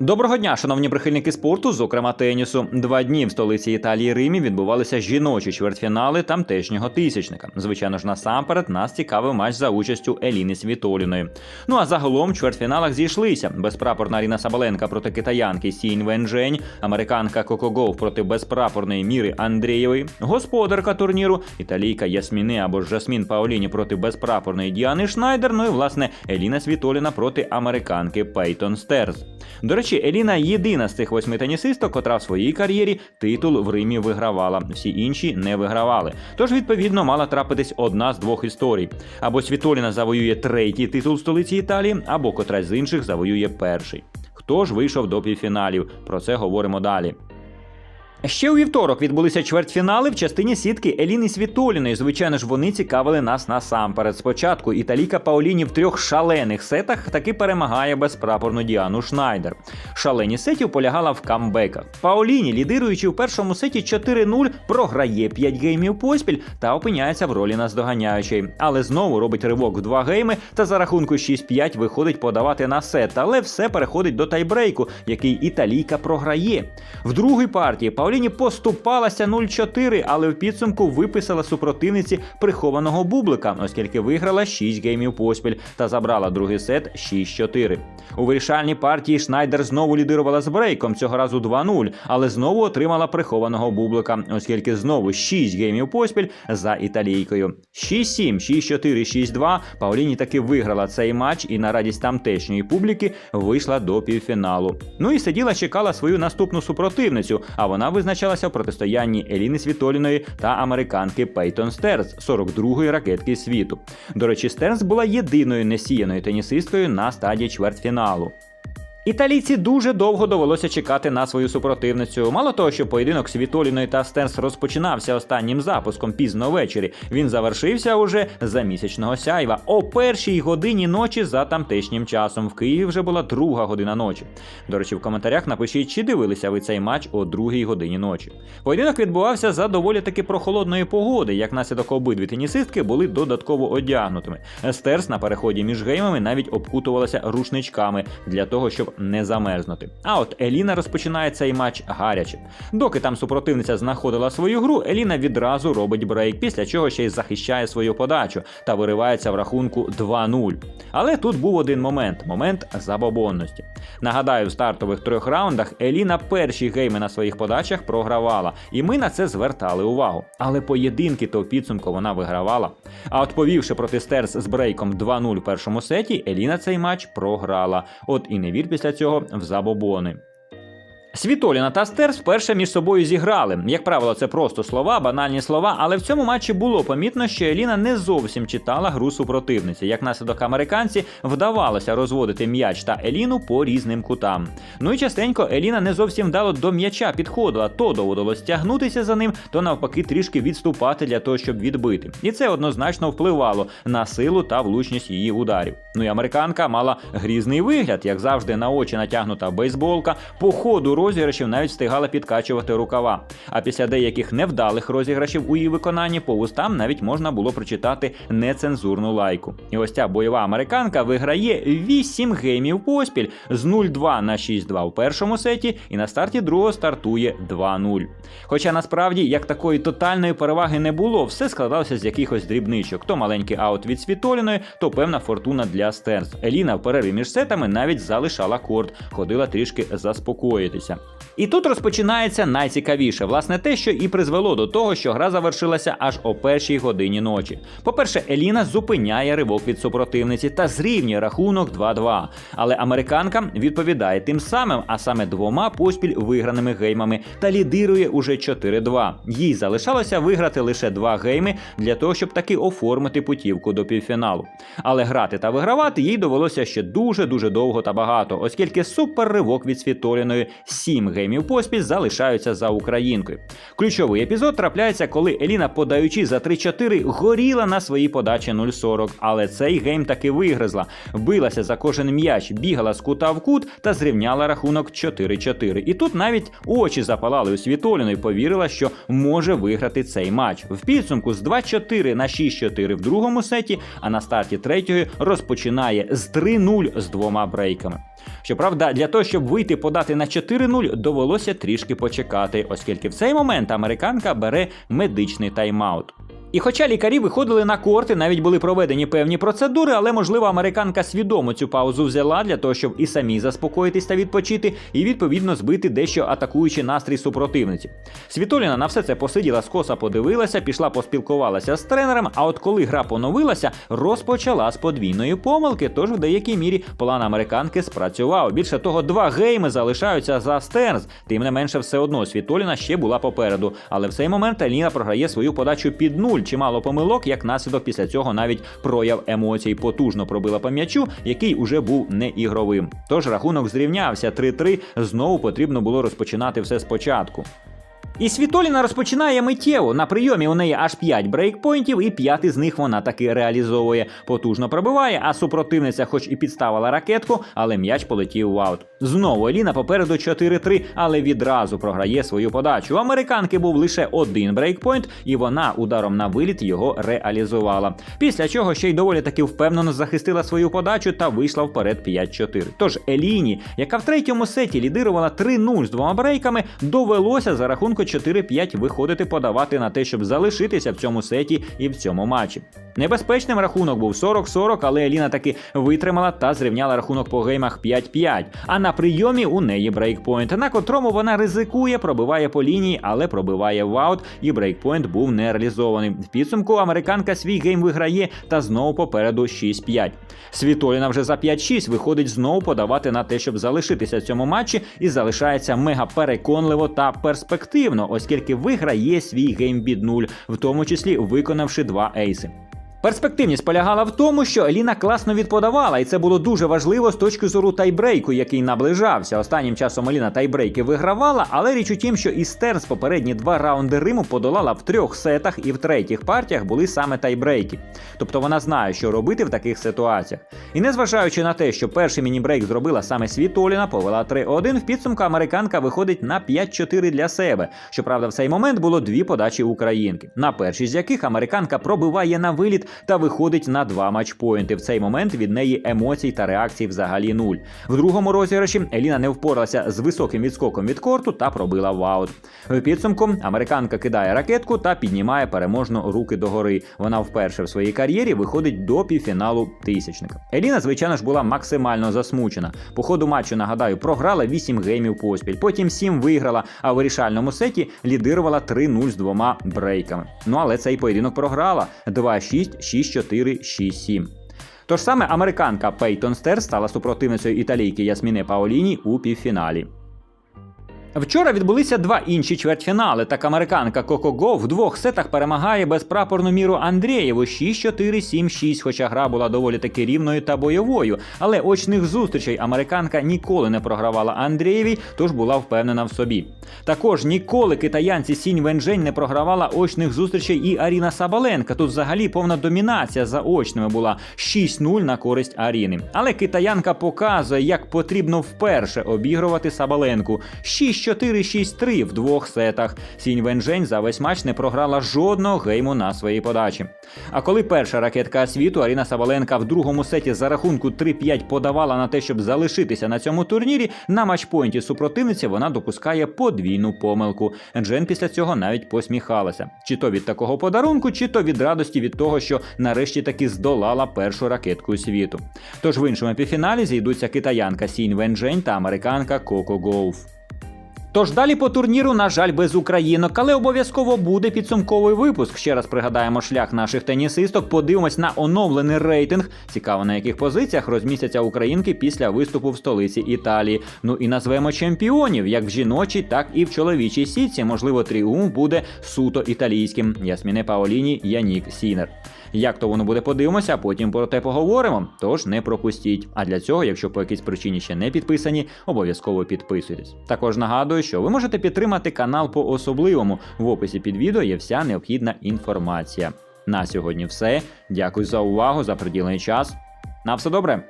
Доброго дня, шановні прихильники спорту, зокрема тенісу. Два дні в столиці Італії Римі відбувалися жіночі чвертьфінали тамтешнього тисячника. Звичайно ж, насамперед нас цікавив матч за участю Еліни Світоліної. Ну а загалом в чвертьфіналах зійшлися безпрапорна Аріна Сабаленка проти китаянки Сінь Венжень, американка Коко Гоуф проти безпрапорної Міри Андрієвої, господарка турніру, італійка Ясміни або Жасмін Паоліні проти безпрапорної Діани Шнайдер. Ну і власне Еліна Світоліна проти американки Пейтон Стерз. До речі, Еліна єдина з цих восьми тенісисток, котра в своїй кар'єрі титул в Римі вигравала. Всі інші не вигравали. Тож, відповідно, мала трапитись одна з двох історій: або Світоліна завоює третій титул столиці Італії, або котрась з інших завоює перший. Хто ж вийшов до півфіналів? Про це говоримо далі. Ще у вівторок відбулися чвертьфінали в частині сітки Еліни Світоліної. Звичайно ж, вони цікавили нас насамперед. Спочатку італійка Паоліні в трьох шалених сетах таки перемагає безпрапорну Діану Шнайдер. Шалені сетів полягала в камбеках. Паоліні, лідируючи в першому сеті 4-0, програє 5 геймів поспіль та опиняється в ролі наздоганяючої. Але знову робить ривок в 2 гейми та за рахунку 6-5 виходить подавати на сет. Але все переходить до тайбрейку, який італійка програє. В другій партії Паоліні поступалася 0-4, але в підсумку виписала супротивниці прихованого бублика, оскільки виграла 6 геймів поспіль та забрала другий сет 6-4. У вирішальній партії Шнайдер знову лідирувала з брейком, цього разу 2-0, але знову отримала прихованого бублика, оскільки знову 6 геймів поспіль за італійкою. 6-7, 6-4, 6-2. Пауліні таки виграла цей матч і на радість тамтешньої публіки вийшла до півфіналу. Ну і сиділа, чекала свою наступну супротивницю, а вона визначалася в протистоянні Еліни Світоліної та американки Пейтон Стерз, 42-ї ракетки світу. До речі, Стерз була єдиною несіяною тенісисткою на стадії чвертьфіналу. Італійці дуже довго довелося чекати на свою супротивницю. Мало того, що поєдинок Світоліної та Стерс розпочинався останнім запуском пізно ввечері. Він завершився уже за місячного сяйва о першій годині ночі за тамтешнім часом. В Києві вже була друга година ночі. До речі, в коментарях напишіть, чи дивилися ви цей матч о другій годині ночі. Поєдинок відбувався за доволі таки прохолодної погоди, як наслідок обидві тенісистки були додатково одягнутими. Стерс на переході між геймами навіть обкутувалася рушничками для того, щоб не замерзнути. А от Еліна розпочинає цей матч гаряче. Доки там супротивниця знаходила свою гру, Еліна відразу робить брейк, після чого ще й захищає свою подачу та виривається в рахунку 2-0. Але тут був один момент момент забобонності. Нагадаю, в стартових трьох раундах Еліна перші гейми на своїх подачах програвала, і ми на це звертали увагу. Але поєдинки то в підсумку вона вигравала. А от повівши проти Стерс з брейком 2-0 в першому сеті, Еліна цей матч програла. От і не вір після цього в забобони. Світоліна та Стерс вперше між собою зіграли. Як правило, це просто слова, банальні слова, але в цьому матчі було помітно, що Еліна не зовсім читала гру супротивниці. Як наслідок американці вдавалося розводити м'яч та Еліну по різним кутам. Ну і частенько Еліна не зовсім вдало до м'яча підходила, то доводилось тягнутися за ним, то навпаки трішки відступати для того, щоб відбити. І це однозначно впливало на силу та влучність її ударів. Ну і американка мала грізний вигляд, як завжди, на очі натягнута бейсболка, по ходу розіграшів навіть встигала підкачувати рукава. А після деяких невдалих розіграшів у її виконанні по устам навіть можна було прочитати нецензурну лайку. І ось ця бойова американка виграє 8 геймів поспіль з 0-2 на 6-2 в першому сеті, і на старті другого стартує 2-0. Хоча насправді як такої тотальної переваги не було, все складалося з якихось дрібничок: то маленький аут від Світоліної, то певна фортуна для Стернс. Еліна в перерві між сетами навіть залишала корт, ходила трішки заспокоїтися. І тут розпочинається найцікавіше, власне, те, що і призвело до того, що гра завершилася аж о першій годині ночі. По-перше, Еліна зупиняє ривок від супротивниці та зрівнює рахунок 2-2. Але американка відповідає тим самим, а саме двома поспіль виграними геймами, та лідирує уже 4-2. Їй залишалося виграти лише два гейми для того, щоб таки оформити путівку до півфіналу. Але грати та вигравати їй довелося ще дуже дуже довго та багато, оскільки суперривок від Світоліної 7 геймів поспіль залишаються за українкою. Ключовий епізод трапляється, коли Еліна, подаючи за 3-4, горіла на своїй подачі 0-40, але цей гейм таки вигризла, билася за кожен м'яч, бігала з кута в кут та зрівняла рахунок 4-4. І тут навіть очі запалали у Світоліної, повірила, що може виграти цей матч. В підсумку з 2-4 на 6-4 в другому сеті, а на старті третьої розпочинає з 3-0 з двома брейками. Щоправда, для того, щоб вийти подати на 4-0, довелося трішки почекати, оскільки в цей момент американка бере медичний тайм-аут. І хоча лікарі виходили на корти, навіть були проведені певні процедури, але можливо американка свідомо цю паузу взяла для того, щоб і самі заспокоїтись та відпочити, і відповідно збити дещо атакуючий настрій супротивниці. Світоліна на все це посиділа скоса, подивилася, пішла поспілкувалася з тренером. А от коли гра поновилася, розпочала з подвійної помилки. Тож в деякій мірі план американки спрацював. Більше того, два гейми залишаються за Стернс. Тим не менше, все одно Світоліна ще була попереду. Але в цей момент Аліна програє свою подачу під нуль. Чимало помилок, як наслідок після цього навіть прояв емоцій потужно пробила по м'ячу, який уже був не ігровим. Тож рахунок зрівнявся 3-3, Знову потрібно було розпочинати все спочатку. І Світоліна розпочинає миттєво. На прийомі у неї аж 5 брейкпойнтів, і п'ятий з них вона таки реалізовує. Потужно пробиває, а супротивниця, хоч і підставила ракетку, але м'яч полетів в аут. Знову Еліна попереду 4-3, але відразу програє свою подачу. У американки був лише один брейкпойнт, і вона ударом на виліт його реалізувала. Після чого ще й доволі таки впевнено захистила свою подачу та вийшла вперед 5-4. Тож Еліні, яка в третьому сеті лідирувала 3-0 з двома брейками, довелося за рахунку 4-5 виходити подавати на те, щоб залишитися в цьому сеті і в цьому матчі. Небезпечним рахунок був 40-40, але Еліна таки витримала та зрівняла рахунок по геймах 5-5. А на прийомі у неї брейкпойнт, на котрому вона ризикує, пробиває по лінії, але пробиває в аут, і брейкпойнт був не реалізований. В підсумку американка свій гейм виграє та знову попереду 6-5. Світоліна вже за 5-6 виходить знову подавати на те, щоб залишитися в цьому матчі, і залишається мега переконливо та перспективно, оскільки виграє свій гейм від 0, в тому числі виконавши два ейси. Перспективність полягала в тому, що Еліна класно відподавала, і це було дуже важливо з точки зору тайбрейку, який наближався. Останнім часом Еліна тайбрейки вигравала, але річ у тім, що і Стернс попередні два раунди Риму подолала в трьох сетах, і в третіх партіях були саме тайбрейки. Тобто вона знає, що робити в таких ситуаціях. І незважаючи на те, що перший міні-брейк зробила саме Світоліна, повела 3-1, в підсумку американка виходить на 5-4 для себе. Щоправда, в цей момент було дві подачі українки, на першій з яких американка пробиває на виліт та виходить на два матчпоінти. В цей момент від неї емоцій та реакцій взагалі нуль. В другому розіграші Еліна не впоралася з високим відскоком від корту та пробила в аут. В підсумку американка кидає ракетку та піднімає переможно руки догори. Вона вперше в своїй кар'єрі виходить до півфіналу тисячника. Еліна, звичайно ж, була максимально засмучена. По ходу матчу, нагадаю, програла 8 геймів поспіль, потім 7 виграла, а в вирішальному сеті лідирувала 3-0 з двома брейками. Ну але цей поєдинок програла 2-6, 6-4, 6-7. Тож саме американка Пейтон Стер стала супротивницею італійки Ясміне Паоліні у півфіналі. Вчора відбулися два інші чвертьфінали. Так американка Коко Го в двох сетах перемагає безпрапорну міру Андрієву 6-4, 7-6, хоча гра була доволі таки рівною та бойовою. Але очних зустрічей американка ніколи не програвала Андрієвій, тож була впевнена в собі. Також ніколи китаянці Сінь Венжень не програвала очних зустрічей і Аріна Сабаленка. Тут взагалі повна домінація за очними була 6-0 на користь Аріни. Але китаянка показує, як потрібно вперше обігрувати Сабаленку. 6-4-6-3 в двох сетах. Сінь Венжень за весь матч не програла жодного гейму на своїй подачі. А коли перша ракетка світу Аріна Сабаленка в другому сеті за рахунку 3-5 подавала на те, щоб залишитися на цьому турнірі, на матчпойнті супротивниці вона допускає подвійну помилку. Джен після цього навіть посміхалася. Чи то від такого подарунку, чи то від радості від того, що нарешті таки здолала першу ракетку світу. Тож в іншому півфіналі зійдуться китаянка Сінь Венжень та американка Коко Гоуф. Тож далі по турніру, на жаль, без українок, але обов'язково буде підсумковий випуск. Ще раз пригадаємо шлях наших тенісисток. Подивимось на оновлений рейтинг. Цікаво, на яких позиціях розмістяться українки після виступу в столиці Італії. Ну і назвемо чемпіонів, як в жіночій, так і в чоловічій сітці. Можливо, тріумф буде суто італійським. Ясміне Паоліні, Янік Сінер. Як то воно буде, подивимося, а потім про те поговоримо. Тож не пропустіть. А для цього, якщо по якійсь причині ще не підписані, обов'язково підписуйтесь. Також нагадую, що ви можете підтримати канал по особливому. В описі під відео є вся необхідна інформація. На сьогодні все. Дякую за увагу, за приділений час. На все добре.